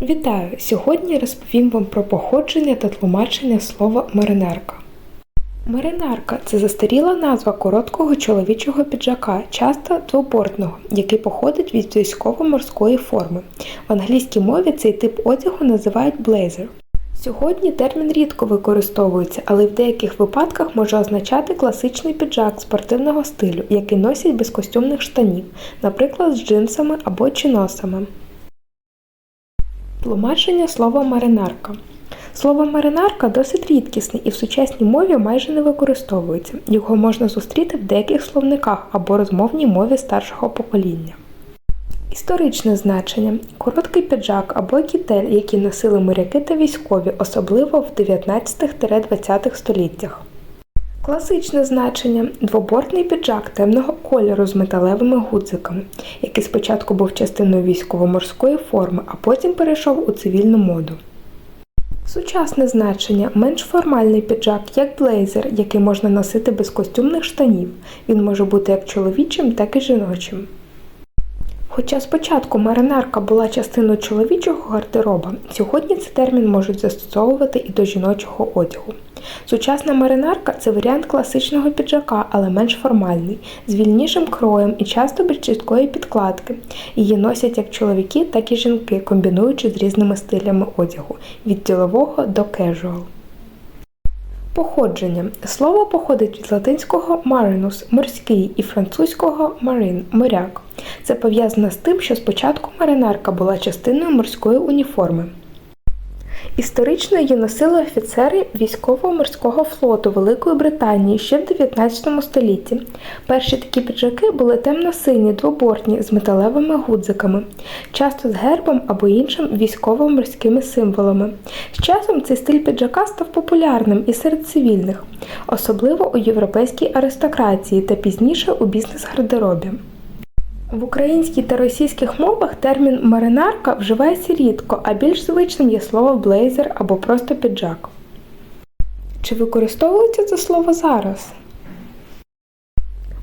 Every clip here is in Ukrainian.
Вітаю! Сьогодні розповім вам про походження та тлумачення слова маринарка. Маринарка це застаріла назва короткого чоловічого піджака, часто двобортного, який походить від військово-морської форми. В англійській мові цей тип одягу називають блейзер. Сьогодні термін рідко використовується, але в деяких випадках може означати класичний піджак спортивного стилю, який носять без костюмних штанів, наприклад, з джинсами або чиносами. Тлумачення слова маринарка. Слово маринарка досить рідкісне і в сучасній мові майже не використовується. Його можна зустріти в деяких словниках або розмовній мові старшого покоління. Історичне значення короткий піджак або кітель, які носили моряки та військові, особливо в 19-20 століттях. Класичне значення двобортний піджак темного кольору з металевими гудзиками, який спочатку був частиною військово-морської форми, а потім перейшов у цивільну моду. Сучасне значення менш формальний піджак, як блейзер, який можна носити без костюмних штанів. Він може бути як чоловічим, так і жіночим. Хоча спочатку маринарка була частиною чоловічого гардероба, сьогодні цей термін можуть застосовувати і до жіночого одягу. Сучасна маринарка це варіант класичного піджака, але менш формальний, з вільнішим кроєм і часто без чіткої підкладки. Її носять як чоловіки, так і жінки, комбінуючи з різними стилями одягу від ділового до casual. Походження. Слово походить від латинського marinus – морський і французького marine – моряк. Це пов'язано з тим, що спочатку маринарка була частиною морської уніформи. Історично її носили офіцери військово-морського флоту Великої Британії ще в 19 столітті. Перші такі піджаки були темно-сині, двобортні з металевими гудзиками, часто з гербом або іншим військово-морськими символами. З часом цей стиль піджака став популярним і серед цивільних, особливо у європейській аристократії та пізніше у бізнес-гардеробі. В українській та російських мовах термін маринарка вживається рідко, а більш звичним є слово блейзер або просто піджак. Чи використовується це слово зараз?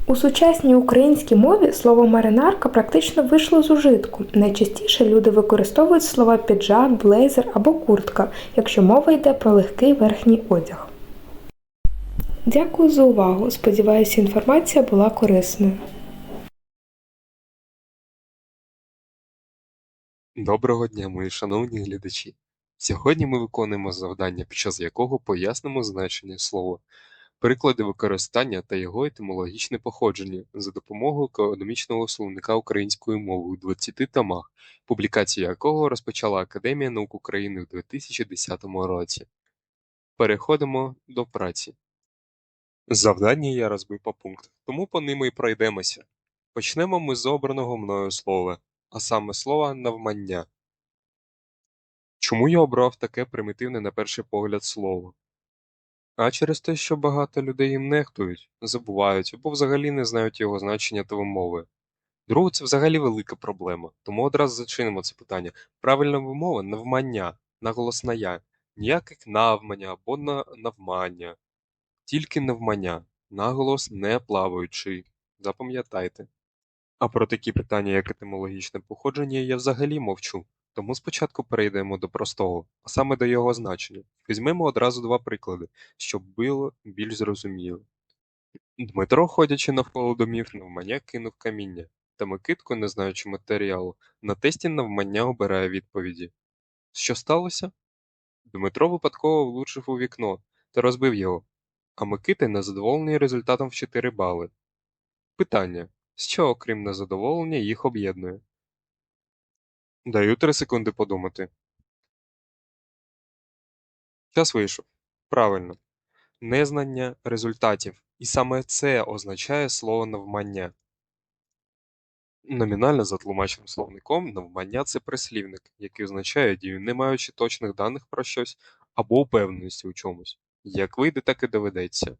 У сучасній українській мові слово маринарка практично вийшло з ужитку. Найчастіше люди використовують слова піджак, блейзер або куртка, якщо мова йде про легкий верхній одяг. Дякую за увагу. Сподіваюся, інформація була корисною. Доброго дня, мої шановні глядачі! Сьогодні ми виконуємо завдання, під час якого пояснимо значення слова, приклади використання та його етимологічне походження за допомогою економічного словника української мови у 20 томах, публікацію якого розпочала Академія наук України у 2010 році. Переходимо до праці. Завдання я розбив по пунктах, тому по ними і пройдемося. Почнемо ми з обраного мною слова а саме слова навмання. Чому я обрав таке примітивне на перший погляд слово? А через те, що багато людей їм нехтують, забувають або взагалі не знають його значення та вимови. Друге, це взагалі велика проблема, тому одразу зачинимо це питання. Правильна вимова навмання, наголос на я, ніяких навмання або на навмання, тільки навмання, наголос не плаваючий. Запам'ятайте. А про такі питання, як етимологічне походження, я взагалі мовчу, тому спочатку перейдемо до простого, а саме до його значення. Візьмемо одразу два приклади, щоб було більш зрозуміло. Дмитро, ходячи навколо домів, навмання кинув каміння, та Микитко, не знаючи матеріалу, на тесті навмання обирає відповіді. Що сталося? Дмитро випадково влучив у вікно та розбив його, а Микита незадоволений результатом в 4 бали. Питання. Що, окрім незадоволення, їх об'єднує? Даю три секунди подумати. Час вийшов. Правильно. Незнання результатів. І саме це означає слово навмання. Номінально за тлумачним словником навмання це прислівник, який означає дію, не маючи точних даних про щось або упевненості у чомусь. Як вийде, так і доведеться.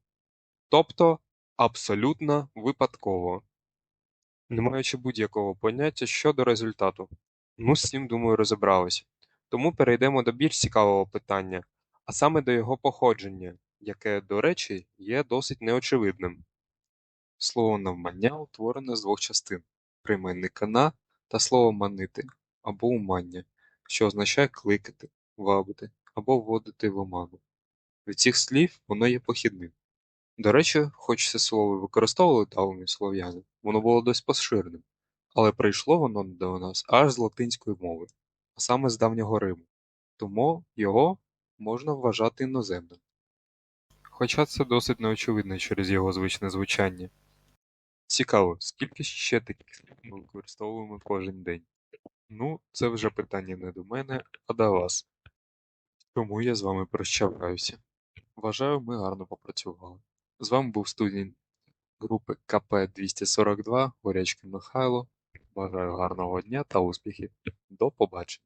Тобто абсолютно випадково не маючи будь-якого поняття щодо результату. Ну з цим, думаю, розібралися. Тому перейдемо до більш цікавого питання, а саме до його походження, яке, до речі, є досить неочевидним. Слово навмання утворене з двох частин прийменника на та слово манити або умання. що означає кликати, вабити або вводити в оману. Від цих слів воно є похідним. До речі, хоч це слово використовували давні слов'яни, воно було досить поширеним, але прийшло воно до нас аж з латинської мови, а саме з давнього Риму, тому його можна вважати іноземним. Хоча це досить неочевидно через його звичне звучання. Цікаво, скільки ще таких слів ми використовуємо кожен день? Ну, це вже питання не до мене, а до вас. Тому я з вами прощаюся. Вважаю, ми гарно попрацювали. З вами був студент групи КП 242 Горячкин Михайло. Бажаю гарного дня та успіхів. До побачення.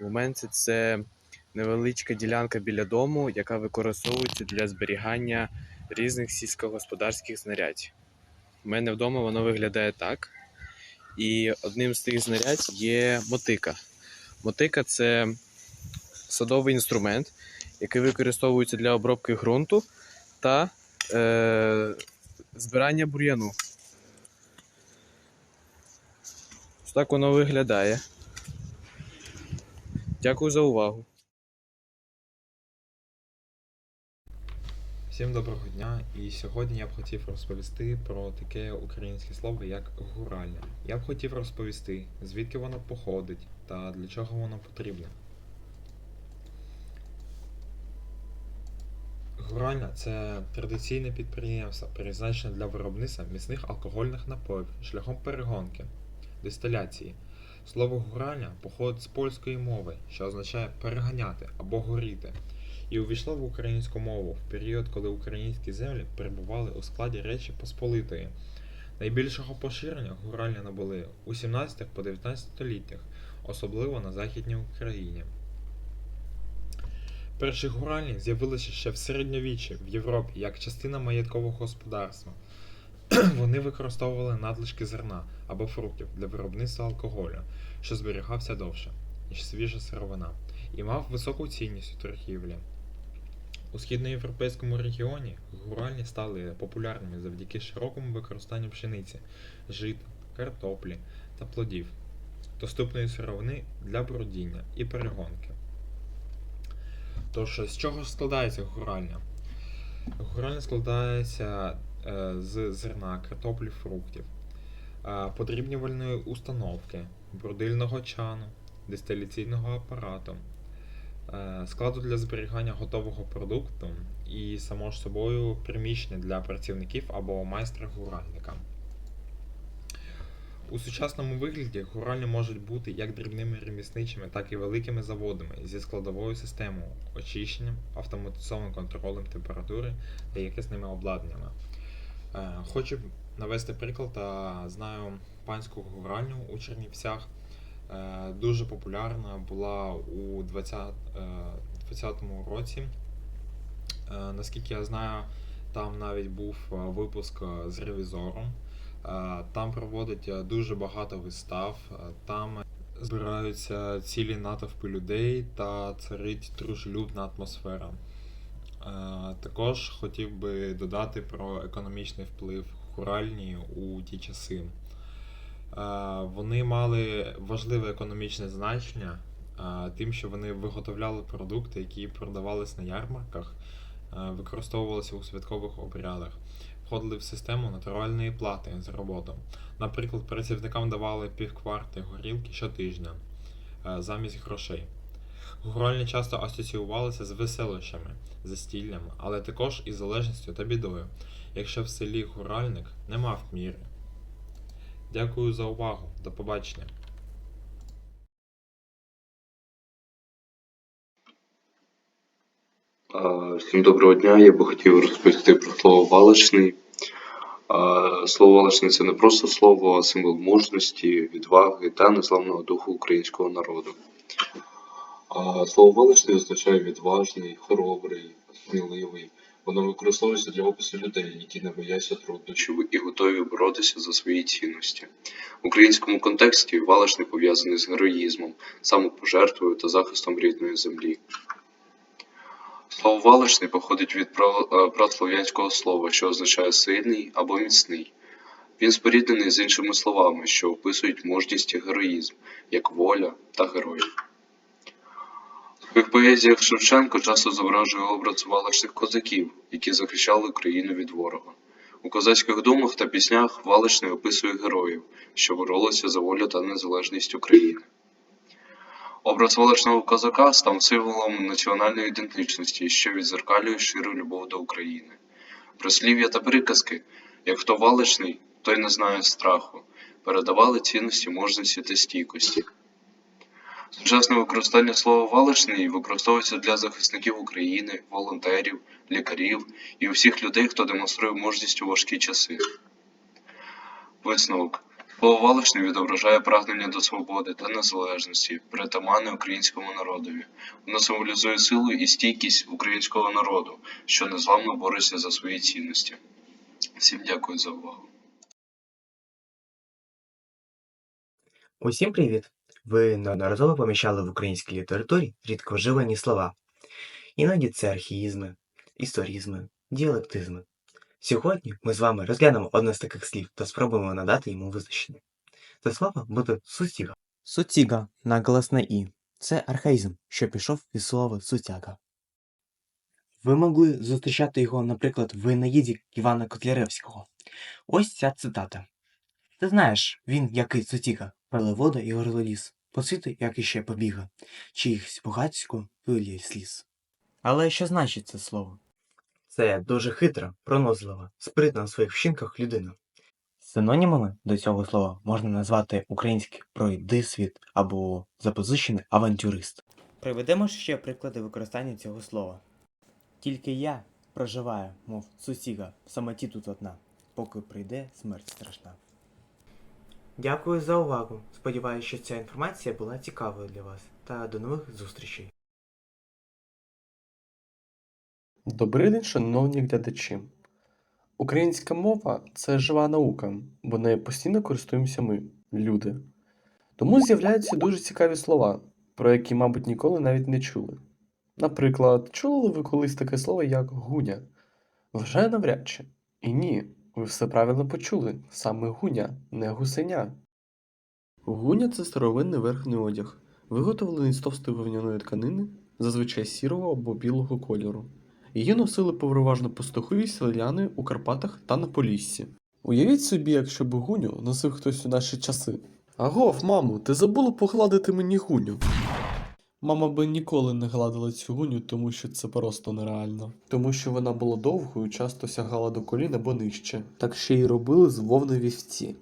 Луменці це невеличка ділянка біля дому, яка використовується для зберігання різних сільськогосподарських знарядь. У мене вдома воно виглядає так. І одним з тих знарядь є мотика. Мотика це садовий інструмент, який використовується для обробки ґрунту та е, збирання бур'яну. Ось так воно виглядає. Дякую за увагу. Всім доброго дня! І сьогодні я б хотів розповісти про таке українське слово, як гуральня. Я б хотів розповісти, звідки воно походить та для чого воно потрібне. Гуральня це традиційне підприємство, призначене для виробництва міцних алкогольних напоїв шляхом перегонки, дистиляції. Слово гуральня походить з польської мови, що означає переганяти або горіти і увійшло в українську мову в період, коли українські землі перебували у складі Речі Посполитої. Найбільшого поширення гуральні набули у 17 по 19 століттях, особливо на Західній Україні. Перші гуральні з'явилися ще в середньовіччі в Європі як частина маєткового господарства. Вони використовували надлишки зерна або фруктів для виробництва алкоголю, що зберігався довше, ніж свіжа сировина, і мав високу цінність у торгівлі. У східноєвропейському регіоні гуральні стали популярними завдяки широкому використанню пшениці, жита, картоплі та плодів, доступної сировини для бродіння і перегонки. Тож, з чого складається гуральня? Гуральня складається е, з зерна, картоплі, фруктів, е, подрібнювальної установки, брудильного чану, дистиляційного апарату, е, складу для зберігання готового продукту і, само ж собою, приміщення для працівників або майстра-гуральника. У сучасному вигляді гуральні можуть бути як дрібними ремісничими, так і великими заводами зі складовою системою, очищенням, автоматизованим контролем температури та якісними обладнаннями. Е, Хочу навести приклад, а, знаю панську гуральню у Чернівцях. Е, Дуже популярна була у 20, е, році. Наскільки я знаю, там навіть був випуск з ревізором. Е, Там проводять е, дуже багато вистав, е, там збираються цілі натовпи людей та царить дружелюбна атмосфера. Також хотів би додати про економічний вплив гуральні у ті часи. Вони мали важливе економічне значення, тим, що вони виготовляли продукти, які продавались на ярмарках, використовувалися у святкових обрядах, входили в систему натуральної плати за роботу. Наприклад, працівникам давали півкварти горілки щотижня е, замість грошей. Гуральні часто асоціювалися з веселищами, застіллям, але також із залежністю та бідою, якщо в селі гуральник не мав міри. Дякую за увагу. До побачення. Всім доброго дня. Я би хотів розповісти про слово валичний. Слово валичний це не просто слово, а символ мужності, відваги та незламного духу українського народу. Слово валичний означає відважний, хоробрий, сміливий. Воно використовується для опису людей, які не бояться труднощів і готові боротися за свої цінності. В українському контексті валичний пов'язаний з героїзмом, самопожертвою та захистом рідної землі. Слово валичний походить від е, праслов'янського слова, що означає сильний або міцний. Він споріднений з іншими словами, що описують мужність і героїзм, як воля та герой. У своїх поезіях Шевченко часто зображує образ валишних козаків, які захищали Україну від ворога. У козацьких думах та піснях Валишний описує героїв, що боролися за волю та незалежність України. Образ валишного козака став символом національної ідентичності, що відзеркалює щиру любов до України. Прислів'я та приказки, як хто валишний, той не знає страху, передавали цінності мужності та стійкості. Сучасне використання слова валишний використовується для захисників України, волонтерів, лікарів і усіх людей, хто демонструє мужність у важкі часи. Висновок. Валишний відображає прагнення до свободи та незалежності, притаманне українському народові. Воно символізує силу і стійкість українського народу, що незламно бореться за свої цінності. Всім дякую за увагу. Усім привіт! Ви неодноразово поміщали в українській літературі рідковживані слова. Іноді це архаїзми, історизми, діалектизми. Сьогодні ми з вами розглянемо одне з таких слів та спробуємо надати йому визначення. Це слово буде сутіга. Сутіга на голосне І. Це архаїзм, що пішов від слова сутяга. Ви могли зустрічати його, наприклад, в Енаїді Івана Котляревського. Ось ця цитата. Ти знаєш, він, який сутіга, пелевода і горлоліс, по світу, як іще побіга, чиїхсь багацько виліє сліз. Але що значить це слово? Це дуже хитра, пронозлива, спритна у своїх вчинках людина. Синонімами до цього слова можна назвати український пройдисвіт або запозичений авантюрист. Приведемо ще приклади використання цього слова. Тільки я проживаю, мов сусіга, в самоті тут одна, поки прийде смерть страшна. Дякую за увагу. Сподіваюся, що ця інформація була цікавою для вас. Та до нових зустрічей. Добрий день, шановні глядачі. Українська мова це жива наука, бо нею постійно користуємося ми, люди. Тому з'являються дуже цікаві слова, про які, мабуть, ніколи навіть не чули. Наприклад, чули ви колись таке слово як гуня? Вже навряд чи. І ні, ви все правильно почули, саме гуня, не гусеня. Гуня це старовинний верхній одяг, виготовлений з товстої вовняної тканини, зазвичай сірого або білого кольору. Її носили переважно пастухи і селяни у Карпатах та на Поліссі. Уявіть собі, якщо б гуню носив хтось у наші часи. Агов, мамо, ти забула погладити мені гуню. Мама би ніколи не гладила цю гуню, тому що це просто нереально. Тому що вона була довгою, часто сягала до колін або нижче, так ще й робили з вовни вівці.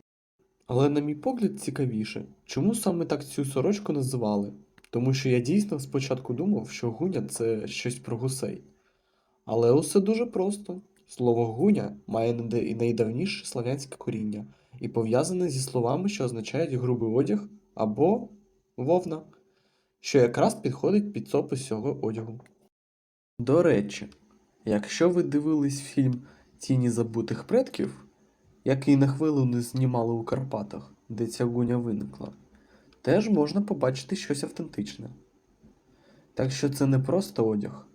Але, на мій погляд, цікавіше, чому саме так цю сорочку називали? Тому що я дійсно спочатку думав, що гуня це щось про гусей. Але усе дуже просто. Слово гуня має найдавніше славянське коріння і пов'язане зі словами, що означають грубий одяг або вовна, що якраз підходить під опис цього одягу. До речі, якщо ви дивились фільм Тіні забутих предків, який на хвилину знімали у Карпатах, де ця гуня виникла, теж можна побачити щось автентичне. Так що це не просто одяг,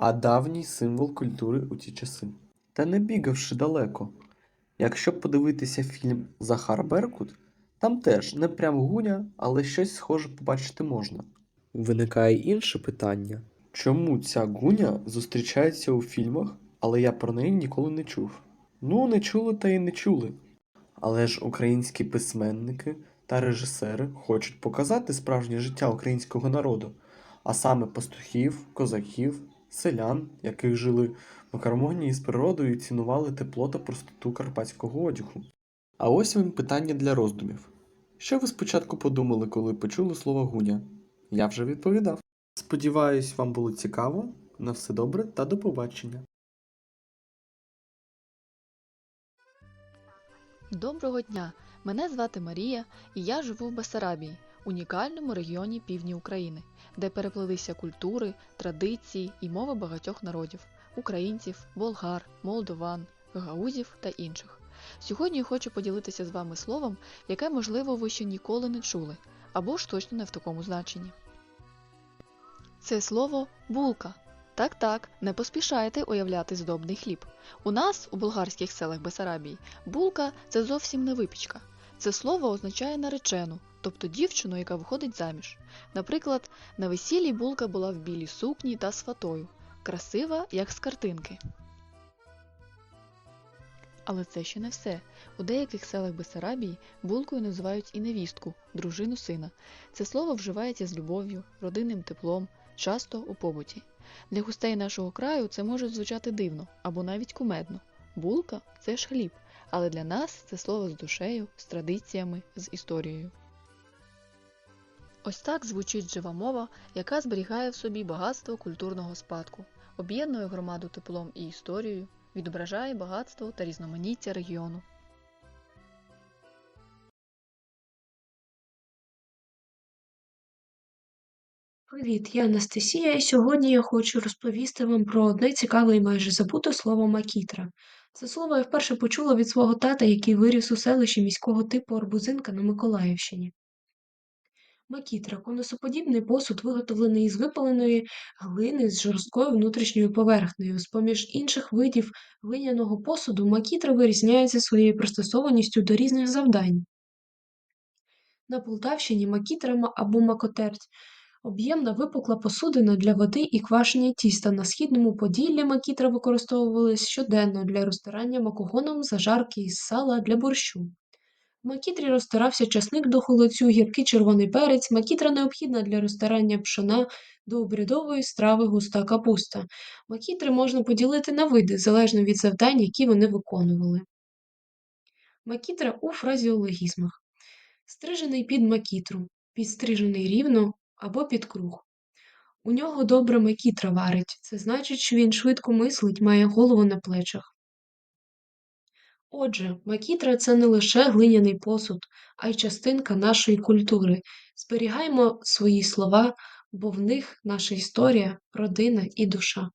а давній символ культури у ті часи. Та не бігавши далеко. Якщо подивитися фільм Захар Беркут, там теж не прям гуня, але щось схоже побачити можна. Виникає інше питання: чому ця гуня зустрічається у фільмах, але я про неї ніколи не чув? Ну, не чули та й не чули. Але ж українські письменники та режисери хочуть показати справжнє життя українського народу, а саме пастухів, козаків, селян, яких жили в гармонії з природою і цінували тепло та простоту карпатського одягу. А ось вам питання для роздумів. Що ви спочатку подумали, коли почули слово гуня? Я вже відповідав. Сподіваюсь, вам було цікаво. На все добре та до побачення. Доброго дня! Мене звати Марія, і я живу в Басарабії, унікальному регіоні півдні України, де переплелися культури, традиції і мови багатьох народів українців, болгар, молдован, гагаузів та інших. Сьогодні я хочу поділитися з вами словом, яке, можливо, ви ще ніколи не чули, або ж точно не в такому значенні. Це слово булка Так, так, не поспішайте уявляти здобний хліб. У нас, у болгарських селах Бесарабії, булка це зовсім не випічка. Це слово означає наречену, тобто дівчину, яка виходить заміж. Наприклад, на весіллі булка була в білій сукні та з фатою, красива, як з картинки. Але це ще не все. У деяких селах Бесарабії булкою називають і невістку, дружину сина. Це слово вживається з любов'ю, родинним теплом, часто у побуті. Для гостей нашого краю це може звучати дивно або навіть кумедно. Булка це ж хліб, але для нас це слово з душею, з традиціями, з історією. Ось так звучить жива мова, яка зберігає в собі багатство культурного спадку, об'єднує громаду теплом і історією, відображає багатство та різноманіття регіону. Привіт, я Анастасія, і сьогодні я хочу розповісти вам про одне цікаве і майже забуте слово макітра. Це слово я вперше почула від свого тата, який виріс у селищі міського типу Арбузинка на Миколаївщині. Макітра конусоподібний посуд, виготовлений із випаленої глини з жорсткою внутрішньою поверхнею. З-поміж інших видів глиняного посуду макітра вирізняється своєю пристосованістю до різних завдань. На Полтавщині макітра ма- або макотерть Об'ємна випукла посудина для води і квашення тіста. На східному Поділлі макітра використовувалась щоденно для розтирання макогоном, зажарки із сала для борщу. В макітрі розтирався часник до холодцю, гіркий червоний перець. Макітра необхідна для розтирання пшона до обрядової страви густа капуста. Макітри можна поділити на види, залежно від завдань, які вони виконували. Макітра у фразеологізмах. Стрижений під макітру, підстрижений рівно або під круг. У нього добре макітра варить, це значить, що він швидко мислить, має голову на плечах. Отже, макітра це не лише глиняний посуд, а й частинка нашої культури. Зберігаймо свої слова, бо в них наша історія, родина і душа.